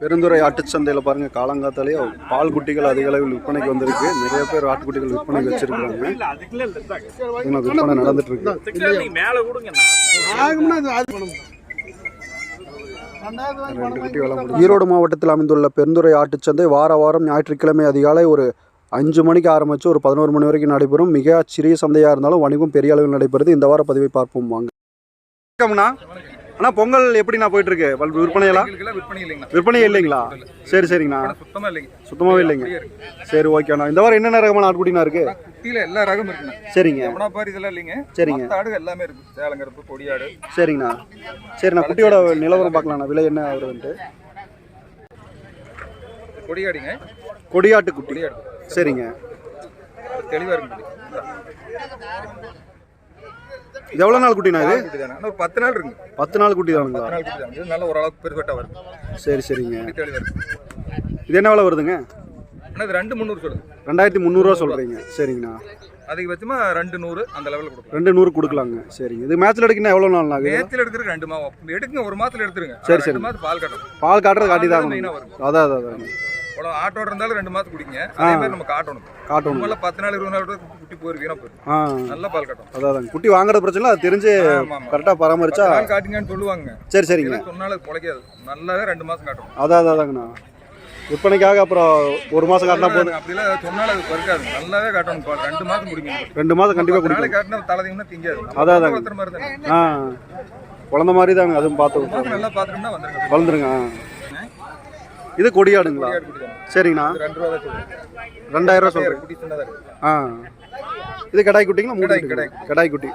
பெருந்துறை ஆட்டுச்சந்தையில் பாருங்க காலங்காத்தாலேயே பால் குட்டிகள் அதிக அளவில் விற்பனைக்கு வந்திருக்கு. நிறைய பேர் ஆட்டுக்குட்டிகள் விற்பனைக்கு வச்சிருக்காங்க விற்பனை நடந்துட்டு இருக்கு. ஈரோடு மாவட்டத்தில் அமைந்துள்ள பெருந்துறை ஆட்டுச்சந்தை வார வாரம் ஞாயிற்றுக்கிழமை அதிகாலை ஒரு அஞ்சு மணிக்கு ஆரம்பித்து ஒரு பதினோரு மணி வரைக்கும் நடைபெறும். மிக சிறிய சந்தையாக இருந்தாலும் வணிகம் பெரிய அளவில் நடைபெறுது. இந்த வார பதிவை பார்ப்போம். வாங்க. அண்ணா பொங்கல் எப்படிண்ணா போயிட்டு இருக்கு பல் விற்பனையெல்லாம் விற்பனை இல்லைங்களா? சரி சரிங்கண்ணா. சுத்தமா இல்லைங்க. சுத்தமாகவே இல்லைங்க. சரி ஓகேண்ணா இந்த வாரம் என்னென்ன ரகமான ஆட்டுக்குட்டினா இருக்கு? குட்டியில எல்லா ரகம் இருக்குண்ணா. சரிங்க. எவனா பாரு இதெல்லாம் இல்லைங்க. சரிங்க. ஆடு எல்லாமே இருக்கு. சேலங்கருப்பு கொடியாடு. சரிங்கண்ணா. சரிண்ணா குட்டியோட நிலவரம் பார்க்கலாண்ணா விலை என்ன வருதுன்ட்டு. கொடியாடிங்க. கொடியாட்டு குட்டி. சரிங்க. இருக்கு. இது எவ்வளோ நாள் குட்டிண்ணா இது? ஒரு பத்து நாள் இருக்குங்க பத்து நாள் குட்டி தானுங்களா பத்து நாள் குட்டி இது நல்ல ஓரளவுக்கு பெருசட்டா வரும் சரி சரிங்க. இருக்கு. இது என்ன விலை வருதுங்க? ஆனா இது ரெண்டு முந்நூறு சொல்லுது ரெண்டாயிரத்தி முந்நூறுரூவா சொல்கிறீங்க சரிங்கண்ணா. அதிகபட்சமா ரெண்டு நூறு அந்த லெவலில் கொடுக்கும் ரெண்டு நூறு கொடுக்கலாங்க. சரிங்க. இது மேட்ச்சில் எடுக்கணும் எவ்வளோ நாள் ஆகுது? நேத்துல எடுக்கிறதுக்கு ரெண்டு மாதம் எடுக்குங்க ஒரு மாதத்துல எடுத்துருங்க. சரி, மாதம் பால் கட்டணும். பால் காட்டுறது காட்டி தான் அதான் அதான் அதான். அவ்வளோ ஆட்டோட இருந்தாலும் ரெண்டு மாதம் குடிங்க. அதே மாதிரி நம்ம காட்டணும் காட்டணும் நம்மள பத்து நாள் இருபது நாள் கூட குட்டி போயிரு வீணா போயிரும் ஆ. நல்ல பால் கட்டணும் அதான் குட்டி வாங்குற பிரச்சனை இல்லை, அது தெரிஞ்சு. கரெக்டாக பராமரிச்சா காட்டுங்கன்னு சொல்லுவாங்க. சரி சரிங்க. சொன்னாலும் பொழைக்காது. நல்லாவே ரெண்டு மாசம் காட்டணும் அதான் அதாங்கண்ணா. விற்பனைக்காக அப்புறம் ஒரு மாதம் காட்டினா போதும். அப்படிலாம் சொன்னாலும் அது பறக்காது. நல்லாவே காட்டணும் ரெண்டு மாசம் குடிக்கணும் ரெண்டு மாதம் கண்டிப்பாக நாளைக்கு காட்டினா தலைதிங்கன்னா திங்காது. அதான், அதான். பத்திர மாதிரி தானே. ஆ. குழந்த மாதிரி தாங்க அதுவும் பார்த்து நல்லா பாத்துட்டோம்னா வந்துருங்க. வளர்ந்துருங்க ஆ. இது கொடியாடுங்களா? குடி. சரிங்கண்ணா. ரெண்டாயிரம் ரூபா சொல்கிறேன் ஆ. இது கடாய் குட்டிங்களா? மூணு கடாய்? கடாய். குட்டி.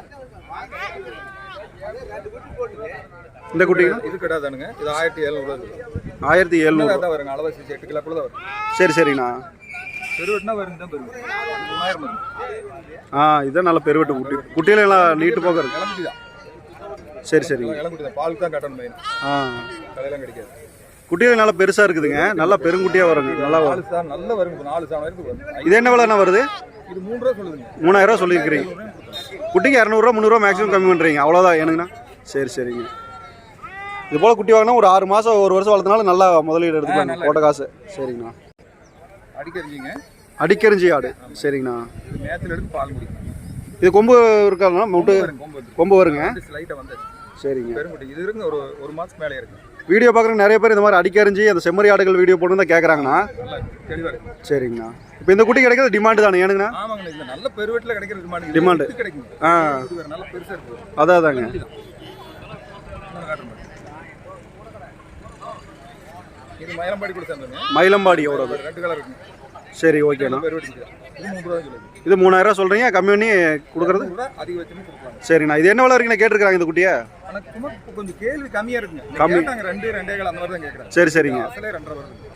இந்த குட்டிங்களா? இது கிடாதானுங்க. இது ஆயிரத்தி எழுநூறுவா ஆயிரத்தி எழுநூறு தான் வருங்க அளவு சைஸ் எட்டு கிலோக்குள்ள தான் வரும். சரி சரிண்ணா பெருவெட்டினா வரும் தான் பெருவெட்டு. ஆ இதான் நல்ல பெருவெட்டு குட்டி. குட்டியில எல்லாம் நீட்டு போக இருக்கு சரி சரிங்க இளங்குட்டி தான். காட்டணும் மெயின் ஆ. கடையெல்லாம் கிடைக்காது. குட்டியில நல்லா பெருசா இருக்குதுங்க. நல்லா பெருங்குட்டியா வருங்க. நல்லா வரும். சார் நல்ல வருங்க. நாலு வரைக்கும் வரும் இது என்ன விலைண்ணா வருது? இது மூணு ரூபா சொல்லுதுங்க. மூணாயிரம் சொல்லியிருக்கிறீங்க. குட்டிக்கு இரநூறுவா முந்நூறுவா மேக்ஸிமம் கம்மி பண்ணுறீங்க அவ்வளோதான் ஏனுங்கண்ணா சரி சரிங்க. இது போல் குட்டி வாங்கினா ஒரு ஆறு மாதம் ஒரு வருஷம் வளர்த்தனால நல்லா முதலீடு எடுத்துக்கலாம். போட்ட காசு. சரிங்கண்ணா. அடிக்கிறீங்க அடிக்கரிஞ்சி ஆடு. சரிங்கண்ணா. இது மேத்தில் எடுத்து பால் குடிக்கும். இது கொம்பு இருக்காதுண்ணா? முட்டு வரும் கொம்பு வருங்க. சரிங்க. இது இருக்குங்க ஒரு ஒரு மாதம் மேலே இருக்கு. வீடியோ பார்க்குற நிறைய பேர் இந்த மாதிரி அடிக்கரிஞ்சி அந்த செம்மறி ஆடுகள் வீடியோ போட்டு தான் கேட்குறாங்கண்ணா சரிங்கண்ணா. இப்போ இந்த குட்டி கிடைக்கிறது டிமாண்டு தானே ஏனுங்கண்ணா? நல்ல பெருவெட்டில் கிடைக்கிற டிமாண்ட் ஆ. அதான் அதாங்க. மயிலம்பாடியோட சரி ஓகேண்ணா. இது மூணு ரூபா மூணாயிரம் சொல்கிறீங்க கம்மி பண்ணி கொடுக்குறது? சரிண்ணா இது என்ன விலை வரைக்கும் கேட்டிருக்காங்க இந்த குட்டியை? கொஞ்சம் கேள்வி கம்மியாக இருக்குங்க. ரெண்டு ரெண்டே கால் அந்த மாதிரி தான் சரி சரிங்க.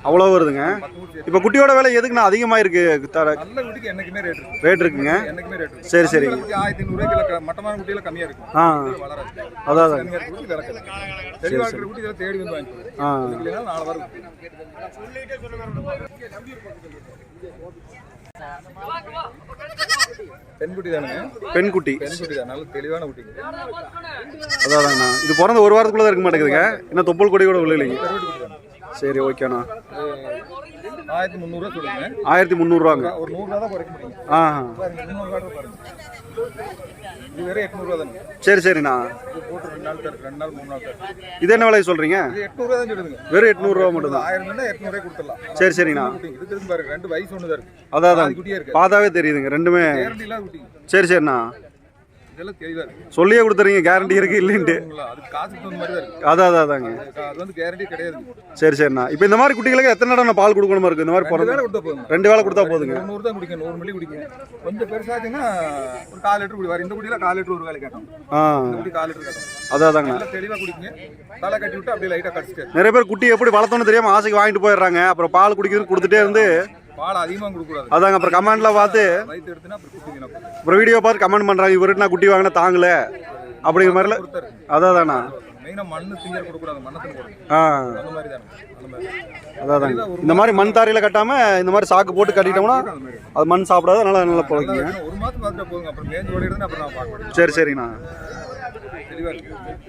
அவ்வளோ வருதுங்க. இப்போ குட்டியோட விலை எதுக்குண்ணா அதிகமாக இருக்கு தர நல்ல குட்டிக்கு என்னைக்குமே ரேட் இருக்கு. ரேட் இருக்குங்க. என்னைக்குமே ரேட் இருக்கு. சரி, சரிங்க. ஆயிரத்தி ஐநூறு கிலோ மட்டமான குட்டியில கம்மியா இருக்கும் ஆ. வளராது அதான் கம்மியா இருக்க. குட்டி இதெல்லாம் தேடி வந்து வாங்கிக்கணும் ஆ. நாலு வாரம். பெண் குட்டி தானுங்க. பெண் குட்டி பெண் குட்டி தான். நல்ல தெளிவான குட்டிங்க. அதான் அதாங்கண்ணா இது பிறந்த ஒரு வாரத்துக்குள்ள தான் இருக்க மாட்டேங்குதுங்க. இன்னும் தொப்புள் கொடி கூட விழுலைங்க. சரி ஓகேண்ணா. ஆயிரத்தி முந்நூறுவா சொல்லுங்க. ஆயிரத்தி முந்நூறுவாங்க. ஒரு நூறுரூவா தான் குறைக்க முடியும். ஆ இது வேற எட்நூறுவா தானுங்க சரி சரிண்ணா. இது போட்டு ரெண்டு நாள் தரும் ரெண்டு நாள் மூணு நாள் இது என்ன விலை சொல்கிறீங்க இது எட்நூறுவா தான் வெறும் எட்நூறுரூவா மட்டும்தான். ஆயிரம் வேணா எட்நூறுவா கொடுத்துடலாம். சரி சரிண்ணா. பாருங்க. ரெண்டு வயசு ஒன்று தான் இருக்கு. அதான் அதான். பாதி குட்டியா இருக்கு. பார்த்தாவே தெரியுதுங்க ரெண்டுமே. குட்டி. சரி சரிண்ணா. இதெல்லாம் தெளிவா இருக்கு. சொல்லியே கொடுத்துறீங்க கேரண்டி இருக்கு இல்லைன்ட்டு. அது காசுக்கு தகுந்த மாதிரி தான் இருக்கு. அதான் அதான் அதாங்க. அது அது வந்து கேரண்டி கிடையாது. சரி சரிண்ணா. இப்போ இந்த மாதிரி குட்டிகளுக்கு எத்தனை நேரம் பால் கொடுக்கணுமா இருக்கு? இந்த மாதிரி பிறந்த வேளை கொடுத்தா போதும் ரெண்டு வேளை கொடுத்தா போதுங்க. நூறு தான் குடிக்கும் நூறு மில்லி குடிக்கும் கொஞ்சம் பெருசாச்சுன்னா ஒரு கால் லிட்டர் குடி. இந்த குடியில கால் லிட்டர் ஒரு வேலை கேட்டோம் ஆ. இந்த குடி கால் லிட்டர் கேட்டோம் அதான் அதாங்கண்ணா. நல்லா தெளிவா குடிக்குங்க. தலை கட்டி விட்டு அப்படியே லைட்டா கடிச்சிட்டு. நிறைய பேர் குட்டி எப்படி வளர்த்தோன்னு தெரியாம ஆசைக்கு வாங்கிட்டு போயிடுறாங்க. அப்புறம் பால் குடிக்கிறது கொடுத்துட்டே இருந்து பால் அதிகமாக கொடுக்கக்கூடாது. அதாங்க அப்புறம் கமெண்ட்ல பார்த்து வயிற்று எடுத்துனா அப்புறம். அப்புறம் வீடியோ பார்த்து கமெண்ட் பண்றாங்க இவர்கிட்ட நான் குட்டி வாங்கினா தாங்கல? அப்படிங்கிற மாதிரில அதான் அதாண்ணா மெயினாக மண்ணு திங்கர் கொடுக்கக்கூடாது மண்ணத்தில் ஆ. அந்த மாதிரி தானே அந்த மாதிரி. இந்த மாதிரி மண் தாரையில கட்டாம இந்த மாதிரி சாக்கு போட்டு கட்டிட்டோம்னா அது மண் சாப்பிடாத நல்லா நல்லா பிழைக்குங்க. ஒரு மாதம் பார்த்துட்டா போதுங்க அப்புறம் மேஞ்சு ஓடிடுதுன்னு அப்புறம் நான் பார்க்க சரி இருக்கு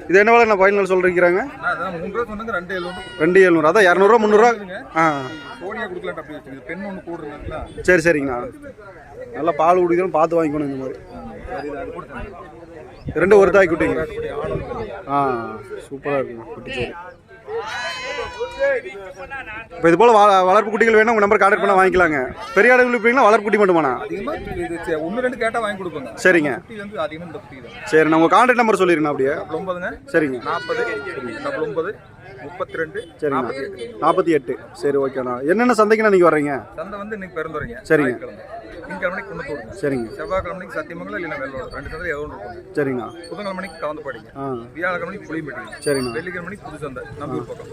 இது என்ன வேலை? நான் ஃபைனல் சொல்லிருக்கிறாங்க ரெண்டு ஏழு எழுநூறு. அதான் இரநூறுவா முந்நூறுரூவா ஆ. சரி சரிங்கண்ணா. நல்லா பால் குடிக்கணும் பார்த்து வாங்கிக்கணும் இந்த மாதிரி. ரெண்டு ஒரு தாய் குட்டிங்க ஆ சூப்பராக இருக்குங்க சரி இப்போ இது போல் வளர்ப்பு குட்டிகள் வேணும் உங்கள் நம்பர் கான்டாக்ட் பண்ண வாங்கிக்கலாங்க. பெரிய ஆடு விழுப்பீங்களா வளர்ப்பு குட்டி மட்டுமாண்ணா? ஒன்று ரெண்டு கேட்டால் வாங்கி கொடுப்போங்க சரிங்க. சரி நான் உங்கள் கான்டாக்ட் நம்பர் சொல்லிடுங்க அப்படியே. ஒன்பதுங்க சரிங்க. நாற்பது டபுள் ஒன்பது முப்பத்தி ரெண்டு சரிங்க. எட்டு நாற்பத்தி எட்டு. சரி ஓகேண்ணா. என்னென்ன சந்தைக்குண்ணா நீங்கள் வர்றீங்க? சந்தை வந்து இன்னைக்கு பிறந்துறீங்க சரிங்க. திங்கக்கிழமைக்கு குன்னத்தூருங்க சரிங்க. செவ்வாய்க்கிழமைக்கு சத்தியமங்கலம் இல்லைன்னா வெள்ளோடு ரெண்டு சந்தை ஒன்று இருக்கும். சரிங்கண்ணா புதன்கிழமைக்கு கலந்து படிங்க ஆ. வியாழக்கிழமைக்கு புளியம்பட்டிங்க சரிண்ணா வெள்ளிக்கிழமைக்கு புது சந்தை நம்பூர் பக்கம்.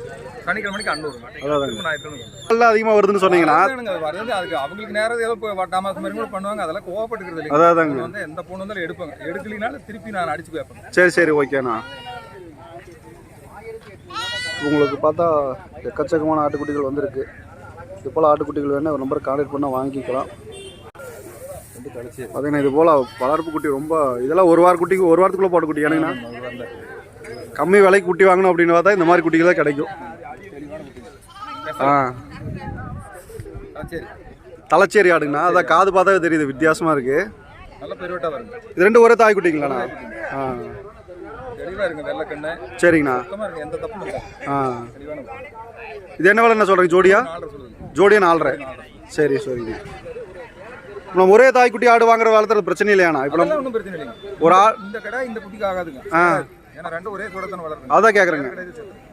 சனிக்கிழமைக்கு அன்னூருங்க அதான் திரும்ப ஞாயிற்றுக்கிழமை நல்லா அதிகமாக வருதுன்னு சொன்னீங்கன்னா வருது அதுக்கு அவங்களுக்கு நேரம் ஏதோ வட்டாமாசம் மாதிரி கூட பண்ணுவாங்க. அதெல்லாம் கோவப்பட்டுக்கிறது அதாங்க அவங்க வந்து எந்த பொண்ணு வந்தாலும் எடுப்பாங்க. எடுக்கலினாலும் திருப்பி நான் அடிச்சு கேட்பேன் சரி சரி ஓகேண்ணா உங்களுக்கு பார்த்தா எக்கச்சக்கமான ஆட்டுக்குட்டிகள் வந்திருக்கு. இது போல் ஆட்டுக்குட்டிகள் வேணும் ஒரு நம்பர் கான்டாக்ட் பண்ணால் வாங்கிக்கலாம். பார்த்தீங்கன்னா இது போல் வளர்ப்பு குட்டி ரொம்ப இதெல்லாம் ஒரு வார குட்டிக்கு ஒரு வாரத்துக்குள்ளே போட்ட குட்டி ஏன்னா கம்மி விலைக்கு குட்டி வாங்கணும் அப்படின்னு பார்த்தா இந்த மாதிரி குட்டிகள் தான் கிடைக்கும். ஆ. ஆ, சரி தலைச்சேரி ஆடுங்கண்ணா. அதான் காது பார்த்தாவே தெரியுது வித்தியாசமாக இருக்குது இது ரெண்டு ஒரே தாய் குட்டிங்களாண்ணா? ஆ. சரிங்கண்ணா. ஆ. இது என்ன வேலை என்ன சொல்கிறீங்க ஜோடியா ஜோடியா நாலரை. சரி சரிங்க நம்ம ஒரே தாய்க்குட்டி ஆடு வாங்குற வளர்த்துறது பிரச்சனை இல்லையாண்ணா இப்போ நம்ம ஒன்றும் பிரச்சனை இல்லைங்க. ஒரு ஆ இந்த கடை இந்த குட்டிக்கு ஆகாதுங்க. ஆ. ஏன்னா ரெண்டு ஒரே கூட தானே வளருங்க அதான் கேட்குறேங்க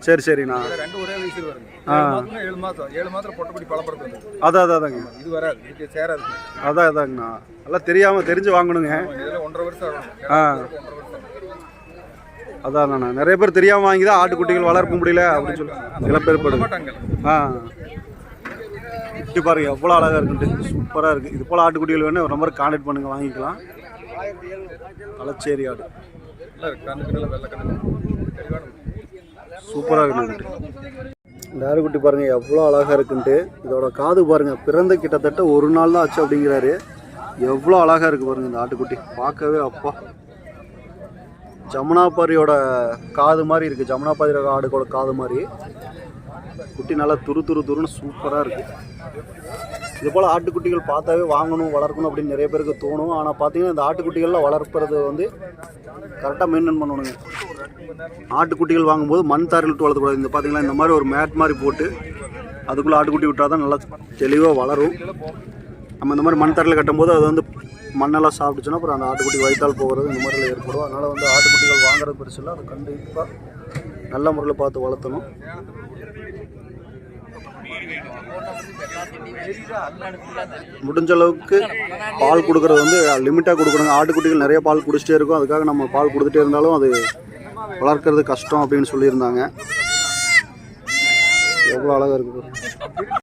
சரி சரிண்ணா. ரெண்டு ஒரே வயசுல வருங்க. ஏழு பொட்டப்படி வந்து அதான் அதான் அதாங்க. இது வராது. சேராது. அதான் அதாங்கண்ணா. எல்லாம் தெரியாமல் தெரிஞ்சு வாங்கணுங்க. இதுல ஒன்றரை வருஷம் ஆகும். ஆ. அதாண்ணா நிறைய பேர் தெரியாமல் வாங்கி தான் ஆட்டுக்குட்டிகள் வளர்க்க முடியல அப்படின்னு சொல்லி இழப்பேற்படுது மாட்டாங்க ஆ. இப்படி பாருங்க எவ்வளோ அழகாக இருக்குன்ட்டு. சூப்பராக இருக்குது இது போல் ஆட்டுக்குட்டிகள் வேணும் ஒரு நம்பருக்கு கான்டாக்ட் பண்ணுங்கள் வாங்கிக்கலாம். தலச்சேரி ஆடு. சூப்பராக இருக்குன்ட்டு இந்த ஆடுக்குட்டி பாருங்கள் எவ்வளோ அழகாக இருக்குன்ட்டு. இதோட காது பாருங்கள் பிறந்த கிட்டத்தட்ட ஒரு நாள் தான் ஆச்சு அப்படிங்கிறாரு. எவ்வளோ அழகாக இருக்குது பாருங்கள் இந்த ஆட்டுக்குட்டி. பார்க்கவே அப்பா. ஜமுனாபாரியோட காது மாதிரி இருக்குது ஜமுனாபாரியோட ஆடுகளோட காது மாதிரி. குட்டி நல்லா துரு துரு துருன்னு சூப்பராக இருக்குது இது போல் ஆட்டுக்குட்டிகள் பார்த்தாவே வாங்கணும் வளர்க்கணும் அப்படின்னு நிறைய பேருக்கு தோணும். ஆனால் பார்த்தீங்கன்னா இந்த ஆட்டுக்குட்டிகளில் வளர்ப்புறது வந்து கரெக்டாக மெயின்டைன் பண்ணணுங்க. ஆட்டுக்குட்டிகள் வாங்கும்போது மண் தாரில் விட்டு வளர்த்தக்கூடாது இந்த பார்த்தீங்களா இந்த மாதிரி ஒரு மேட் மாதிரி போட்டு அதுக்குள்ளே ஆட்டுக்குட்டி விட்டால் தான் நல்லா தெளிவாக வளரும். நம்ம இந்த மாதிரி மண் தரையில் கட்டும்போது அது வந்து மண்ணெல்லாம் சாப்பிட்டுச்சுன்னா அப்புறம் அந்த ஆட்டுக்குட்டி வயிற்றால் போகிறது இந்த மாதிரிலாம் ஏற்படும். அதனால் வந்து ஆட்டுக்குட்டிகள் வாங்குறது பெருசு இல்லை. அது கண்டிப்பாக நல்ல முறையில் பார்த்து வளர்த்தணும். முடிஞ்ச அளவுக்கு பால் கொடுக்கறது வந்து லிமிட்டாக கொடுக்கணுங்க ஆட்டுக்குட்டிகள் நிறைய பால் குடிச்சிட்டே இருக்கும். அதுக்காக நம்ம பால் கொடுத்துட்டே இருந்தாலும் அது வளர்க்கறது கஷ்டம் அப்படின்னு சொல்லியிருந்தாங்க. எவ்வளோ அழகாக இருக்குது